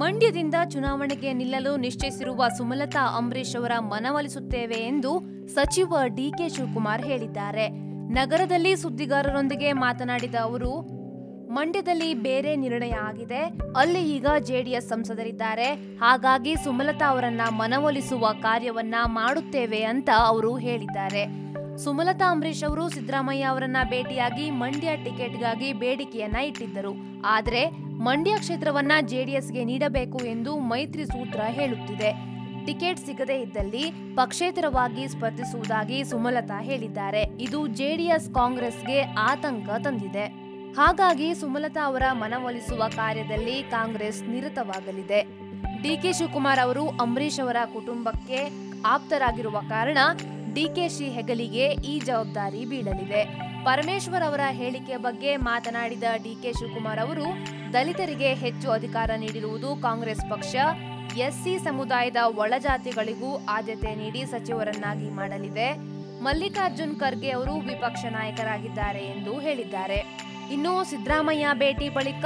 ಮಂಡ್ಯದಿಂದ ಚುನಾವಣೆಗೆ ನಿಲ್ಲಲು ನಿಶ್ಚಯಿಸಿರುವ ಸುಮಲತಾ ಅಂಬರೀಶ್ ಅವರ ಮನವೊಲಿಸುತ್ತೇವೆ ಎಂದು ಸಚಿವ ಡಿಕೆ ಶಿವಕುಮಾರ್ ಹೇಳಿದ್ದಾರೆ. ನಗರದಲ್ಲಿ ಸುದ್ದಿಗಾರರೊಂದಿಗೆ ಮಾತನಾಡಿದ ಅವರು, ಮಂಡ್ಯದಲ್ಲಿ ಬೇರೆ ನಿರ್ಣಯ ಆಗಿದೆ. ಅಲ್ಲಿ ಈಗ ಜೆಡಿಎಸ್ ಸಂಸದರಿದ್ದಾರೆ. ಹಾಗಾಗಿ ಸುಮಲತಾ ಅವರನ್ನ ಮನವೊಲಿಸುವ ಕಾರ್ಯವನ್ನ ಮಾಡುತ್ತೇವೆ ಅಂತ ಅವರು ಹೇಳಿದ್ದಾರೆ. ಸುಮಲತಾ ಅಂಬರೀಶ್ ಅವರು ಸಿದ್ದರಾಮಯ್ಯ ಅವರನ್ನ ಭೇಟಿಯಾಗಿ ಮಂಡ್ಯ ಟಿಕೆಟ್ಗಾಗಿ ಬೇಡಿಕೆಯನ್ನ ಇಟ್ಟಿದ್ದರು. ಆದರೆ ಮಂಡ್ಯ ಕ್ಷೇತ್ರವನ್ನ ಜೆಡಿಎಸ್ಗೆ ನೀಡಬೇಕು ಎಂದು ಮೈತ್ರಿ ಸೂತ್ರ ಹೇಳುತ್ತಿದೆ. ಟಿಕೆಟ್ ಸಿಗದೇ ಇದ್ದಲ್ಲಿ ಪಕ್ಷೇತರವಾಗಿ ಸ್ಪರ್ಧಿಸುವುದಾಗಿ ಸುಮಲತಾ ಹೇಳಿದ್ದಾರೆ. ಇದು ಜೆಡಿಎಸ್ ಕಾಂಗ್ರೆಸ್ಗೆ ಆತಂಕ ತಂದಿದೆ. ಹಾಗಾಗಿ ಸುಮಲತಾ ಅವರ ಮನವೊಲಿಸುವ ಕಾರ್ಯದಲ್ಲಿ ಕಾಂಗ್ರೆಸ್ ನಿರತವಾಗಲಿದೆ. ಡಿಕೆ ಶಿವಕುಮಾರ್ ಅವರು ಅಂಬರೀಶ್ ಅವರ ಕುಟುಂಬಕ್ಕೆ ಆಪ್ತರಾಗಿರುವ ಕಾರಣ ಡಿಕೆಶಿ ಹೆಗಲಿಗೆ ಈ ಜವಾಬ್ದಾರಿ ಬೀಳಲಿದೆ. ಪರಮೇಶ್ವರ್ ಅವರ ಹೇಳಿಕೆ ಬಗ್ಗೆ ಮಾತನಾಡಿದ ಡಿಕೆ ಶಿವಕುಮಾರ್ ಅವರು, ದಲಿತರಿಗೆ ಹೆಚ್ಚು ಅಧಿಕಾರ ನೀಡಿರುವುದು ಕಾಂಗ್ರೆಸ್ ಪಕ್ಷ, ಎಸ್ಸಿ ಸಮುದಾಯದ ಒಳಜಾತಿಗಳಿಗೂ ಆದ್ಯತೆ ನೀಡಿ ಸಚಿವರನ್ನಾಗಿ ಮಾಡಲಿದೆ. ಮಲ್ಲಿಕಾರ್ಜುನ್ ಖರ್ಗೆ ಅವರು ವಿಪಕ್ಷ ನಾಯಕರಾಗಿದ್ದಾರೆ ಎಂದು ಹೇಳಿದ್ದಾರೆ. ಇನ್ನು ಸಿದ್ದರಾಮಯ್ಯ ಭೇಟಿ ಬಳಿಕ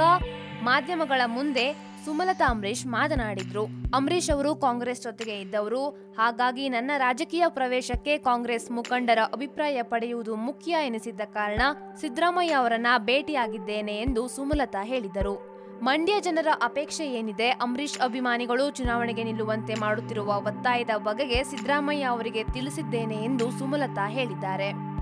ಮಾಧ್ಯಮಗಳ ಮುಂದೆ ಸುಮಲತಾ ಅಂಬರೀಶ್ ಮಾತನಾಡಿದ್ರು. ಅಂಬರೀಶ್ ಅವರು ಕಾಂಗ್ರೆಸ್ ಜೊತೆಗೆ ಇದ್ದವರು. ಹಾಗಾಗಿ ನನ್ನ ರಾಜಕೀಯ ಪ್ರವೇಶಕ್ಕೆ ಕಾಂಗ್ರೆಸ್ ಮುಖಂಡರ ಅಭಿಪ್ರಾಯ ಪಡೆಯುವುದು ಮುಖ್ಯ ಎನಿಸಿದ್ದ ಕಾರಣ ಸಿದ್ದರಾಮಯ್ಯ ಅವರನ್ನ ಭೇಟಿಯಾಗಿದ್ದೇನೆ ಎಂದು ಸುಮಲತಾ ಹೇಳಿದರು. ಮಂಡ್ಯ ಜನರ ಅಪೇಕ್ಷೆ ಏನಿದೆ? ಅಂಬರೀಶ್ ಅಭಿಮಾನಿಗಳು ಚುನಾವಣೆಗೆ ನಿಲ್ಲುವಂತೆ ಮಾಡುತ್ತಿರುವ ಒತ್ತಾಯದ ಬಗೆಗೆ ಸಿದ್ದರಾಮಯ್ಯ ಅವರಿಗೆ ತಿಳಿಸಿದ್ದೇನೆ ಎಂದು ಸುಮಲತಾ ಹೇಳಿದ್ದಾರೆ.